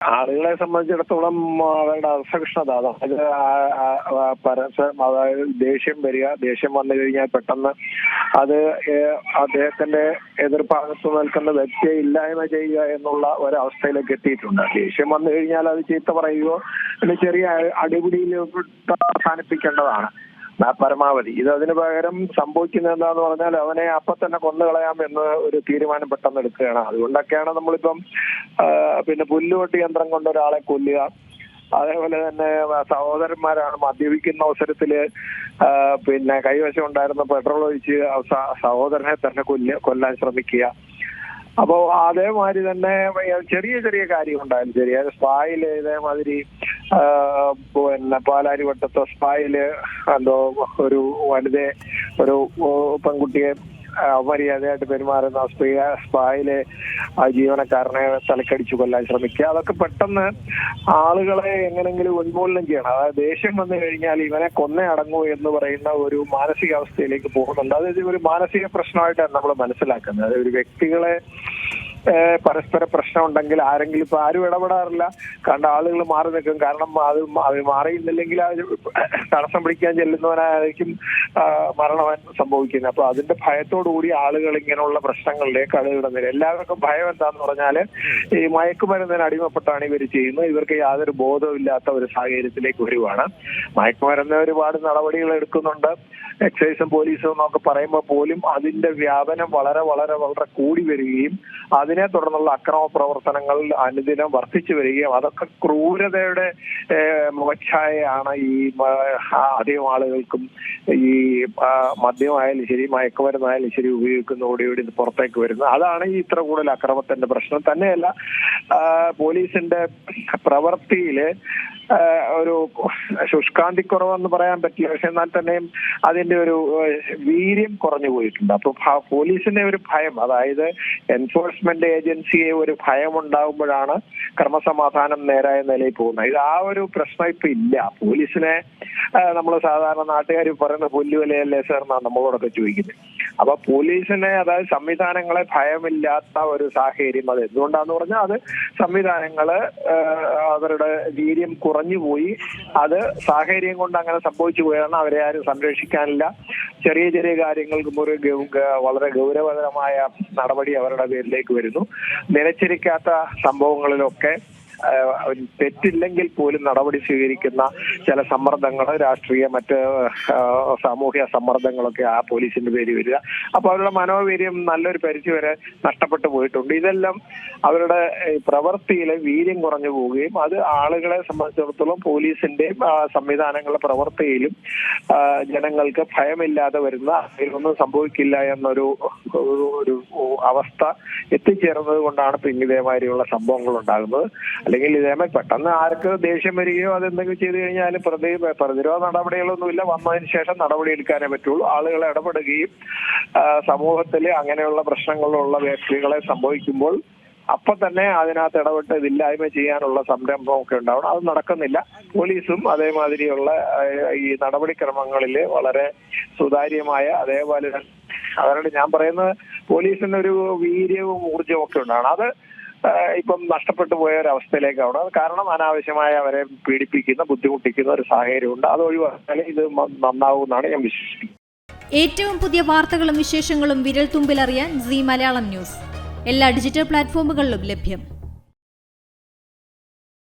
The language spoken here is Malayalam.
ആളുകളെ സംബന്ധിച്ചിടത്തോളം അവരുടെ അസഹിഷ്ണുത അതായത് പരസ്യം അതായത് ദേഷ്യം വരിക ദേഷ്യം വന്നു കഴിഞ്ഞാൽ പെട്ടെന്ന് അത് അദ്ദേഹത്തിന്റെ എതിർഭാഗത്ത് നിൽക്കുന്ന വ്യക്തിയെ ഇല്ലായ്മ ചെയ്യുക എന്നുള്ള ഒരവസ്ഥയിലേക്ക് എത്തിയിട്ടുണ്ട്. ദേഷ്യം വന്നു കഴിഞ്ഞാൽ അത് ചീത്ത പറയുകയോ ചെറിയ അടിപിടിയിലേക്ക് അവസാനിപ്പിക്കേണ്ടതാണ്. പരമാവധി. ഇത് അതിന് പകരം സംഭവിക്കുന്നത് എന്താന്ന് പറഞ്ഞാൽ അവനെ അപ്പൊ തന്നെ കൊന്നുകളയാം എന്ന് ഒരു തീരുമാനം പെട്ടെന്ന് എടുക്കുകയാണ്. അതുകൊണ്ടൊക്കെയാണ് നമ്മളിപ്പം പിന്നെ പുല്ലുവെട്ടി യന്ത്രം കൊണ്ട് ഒരാളെ കൊല്ലുക. അതേപോലെ തന്നെ സഹോദരന്മാരാണ് മദ്യപിക്കുന്ന അവസരത്തിൽ പിന്നെ കൈവശം ഉണ്ടായിരുന്ന പെട്രോൾ ഒഴിച്ച് സഹോദരനെ തന്നെ കൊല്ല കൊല്ലാൻ ശ്രമിക്കുക. അപ്പോ അതേമാതിരി തന്നെ ചെറിയ ചെറിയ കാര്യം ഉണ്ടായാലും അത് സ്പായിൽ ഇതേമാതിരി പിന്നെ പാലാരിവട്ടത്തെ സ്പായിൽ എന്തോ ഒരു വനിതയെ ഒരു പെൺകുട്ടിയെ അമര്യാദയായിട്ട് മര്യാദയായിട്ട് പെരുമാറുന്ന സ്ത്രീ സ്പായിൽ ആ ജീവനക്കാരനെ തലക്കടിച്ചു കൊല്ലാൻ ശ്രമിക്കുക. അതൊക്കെ പെട്ടെന്ന് ആളുകളെ എങ്ങനെങ്കിലും ഉന്മൂലനം ചെയ്യണം. അതായത് ദേഷ്യം വന്നു കഴിഞ്ഞാൽ ഇവനെ കൊന്നേ അടങ്ങൂ എന്ന് പറയുന്ന ഒരു മാനസികാവസ്ഥയിലേക്ക് പോകുന്നുണ്ട്. അതായത് ഒരു മാനസിക പ്രശ്നമായിട്ടാണ് നമ്മൾ മനസ്സിലാക്കുന്നത്. ഒരു വ്യക്തികളെ പരസ്പര പ്രശ്നം ഉണ്ടെങ്കിൽ ആരെങ്കിലും ഇപ്പൊ ആരും ഇടപെടാറില്ല. കണ്ട ആളുകൾ മാറി നിൽക്കും. കാരണം അത് അത് മാറിയില്ലെങ്കിൽ അത് തടസ്സം പിടിക്കാൻ ചെല്ലുന്നവനായിരിക്കും മരണം സംഭവിക്കുന്നത്. അപ്പൊ അതിന്റെ ഭയത്തോടു കൂടി ആളുകൾ ഇങ്ങനെയുള്ള പ്രശ്നങ്ങളിലേക്ക് അടയിടുന്നില്ല എല്ലാവർക്കും ഭയം എന്താന്ന് പറഞ്ഞാൽ ഈ മയക്കുമരുന്നിന് അടിമപ്പെട്ടാണ് ഇവർ ചെയ്യുന്നത്. ഇവർക്ക് യാതൊരു ബോധവും ഇല്ലാത്ത ഒരു സാഹചര്യത്തിലേക്ക് വരുവാണ്. മയക്കുമരുന്ന് ഒരുപാട് നടപടികൾ എടുക്കുന്നുണ്ട്. എക്സൈസും പോലീസും എന്നൊക്കെ പറയുമ്പോൾ പോലും അതിന്റെ വ്യാപനം വളരെ വളരെ വളരെ കൂടി വരികയും അതിനെ തുടർന്നുള്ള അക്രമ പ്രവർത്തനങ്ങൾ അനുദിനം വർദ്ധിച്ചു വരികയും അതൊക്കെ ക്രൂരതയുടെ മുഖച്ഛായയാണ് ഈ അധികം ആളുകൾക്കും ഈ മദ്യമായാലും ശരി മയക്കുമരുന്നായാലും ശരി ഉപയോഗിക്കുന്നതോടുകൂടി ഇത് പുറത്തേക്ക് വരുന്നത്. അതാണ് ഈ ഇത്ര കൂടുതൽ അക്രമത്തിന്റെ പ്രശ്നം. തന്നെയല്ല പോലീസിന്റെ പ്രവൃത്തിയിൽ ഒരു ശുഷ്കാന്തി ശുഷ്കാന്തിക്കുറവെന്ന് പറയാൻ പറ്റില്ല. പക്ഷെ എന്നാൽ തന്നെയും അതിന്റെ ഒരു വീര്യം കുറഞ്ഞു പോയിട്ടുണ്ട്. അപ്പൊ പോലീസിന്റെ ഒരു ഭയം അതായത് എൻഫോഴ്സ്മെന്റ് ഏജൻസിയെ ഒരു ഭയം ഉണ്ടാകുമ്പോഴാണ് ക്രമസമാധാനം നേരായ നിലയിൽ പോകുന്നത്. ഇത് ആ ഒരു പ്രശ്നം ഇപ്പൊ ഇല്ല. പോലീസിനെ നമ്മൾ സാധാരണ നാട്ടുകാർ പറയുന്ന പുല്ലുവിലയല്ലേ സാർ എന്നാണ് നമ്മളോടൊക്കെ ചോദിക്കുന്നത് അപ്പൊ പോലീസിനെ അതായത് സംവിധാനങ്ങളെ ഭയമില്ലാത്ത ഒരു സാഹചര്യം അത് എന്തുകൊണ്ടാന്ന് പറഞ്ഞാൽ അത് സംവിധാനങ്ങൾ അവരുടെ വീര്യം കുറഞ്ഞു പോയി. അത് സാഹചര്യം കൊണ്ട് അങ്ങനെ സംഭവിച്ചു പോയാണ് അവരെ ആരും സംരക്ഷിക്കാനില്ല. ചെറിയ ചെറിയ കാര്യങ്ങൾക്ക് ഒരു വളരെ ഗൗരവതരമായ നടപടി അവരുടെ പേരിലേക്ക് വരുന്നു. നിലച്ചിരിക്കാത്ത സംഭവങ്ങളിലൊക്കെ തെറ്റില്ലെങ്കിൽ പോലും നടപടി സ്വീകരിക്കുന്ന ചില സമ്മർദ്ദങ്ങൾ രാഷ്ട്രീയ മറ്റ് സാമൂഹ്യ സമ്മർദ്ദങ്ങളൊക്കെ ആ പോലീസിന്റെ പേര് വരിക. അപ്പൊ അവരുടെ മനോവീര്യം നല്ലൊരു പരിധി വരെ നഷ്ടപ്പെട്ടു പോയിട്ടുണ്ട്. ഇതെല്ലാം അവരുടെ പ്രവൃത്തിയിലെ വീര്യം കുറഞ്ഞു പോവുകയും അത് ആളുകളെ സംബന്ധിച്ചിടത്തോളം പോലീസിന്റെ സംവിധാനങ്ങളുടെ പ്രവൃത്തിയിലും ജനങ്ങൾക്ക് ഭയമില്ലാതെ വരുന്ന ഇതിലൊന്നും സംഭവിക്കില്ല എന്നൊരു ഒരു അവസ്ഥ എത്തിച്ചേർന്നത് കൊണ്ടാണ് പിന്നെ സംഭവങ്ങൾ ഉണ്ടാകുന്നത്. അല്ലെങ്കിൽ ഇതേമാതിരി പെട്ടെന്ന് ആർക്ക് ദേഷ്യം വരികയോ അതെന്തെങ്കിലും ചെയ്തു കഴിഞ്ഞാൽ പ്രതി പ്രതിരോധ നടപടികളൊന്നുമില്ല. വന്നതിന് ശേഷം നടപടി എടുക്കാനേ പറ്റുള്ളൂ. ആളുകൾ ഇടപെടുകയും സമൂഹത്തിൽ അങ്ങനെയുള്ള പ്രശ്നങ്ങളുള്ള വ്യക്തികളെ സംഭവിക്കുമ്പോൾ അപ്പൊ തന്നെ അതിനകത്ത് ഇടപെട്ട് ഇതില്ലായ്മ ചെയ്യാനുള്ള സംരംഭമൊക്കെ ഉണ്ടാവണം. അത് നടക്കുന്നില്ല. പോലീസും അതേമാതിരിയുള്ള ഈ നടപടിക്രമങ്ങളിൽ വളരെ സുതാര്യമായ അതേപോലെ അതായത് ഞാൻ പറയുന്നത് പോലീസിന് ഒരു വീര്യവും ഊർജവും ഒക്കെ ഉണ്ടാവണം. അത് ഇപ്പം നഷ്ടപ്പെട്ടു പോയ ഒരു അവസ്ഥയിലേക്ക് അവിടെ. കാരണം അനാവശ്യമായ അവരെ പീഡിപ്പിക്കുന്ന ബുദ്ധിമുട്ടിക്കുന്ന ഒരു സാഹചര്യമുണ്ട്. അത് ഒഴിവാക്കാൻ ഇത് നന്നാവുമെന്നാണ് ഞാൻ വിശ്വസിക്കുന്നത് ഏറ്റവും പുതിയ വാർത്തകളും വിശേഷങ്ങളും വിരൽ തുമ്പിലറിയാൻ സി മലയാളം ന്യൂസ്. എല്ലാ ഡിജിറ്റൽ പ്ലാറ്റ്ഫോമുകളിലും ലഭ്യം.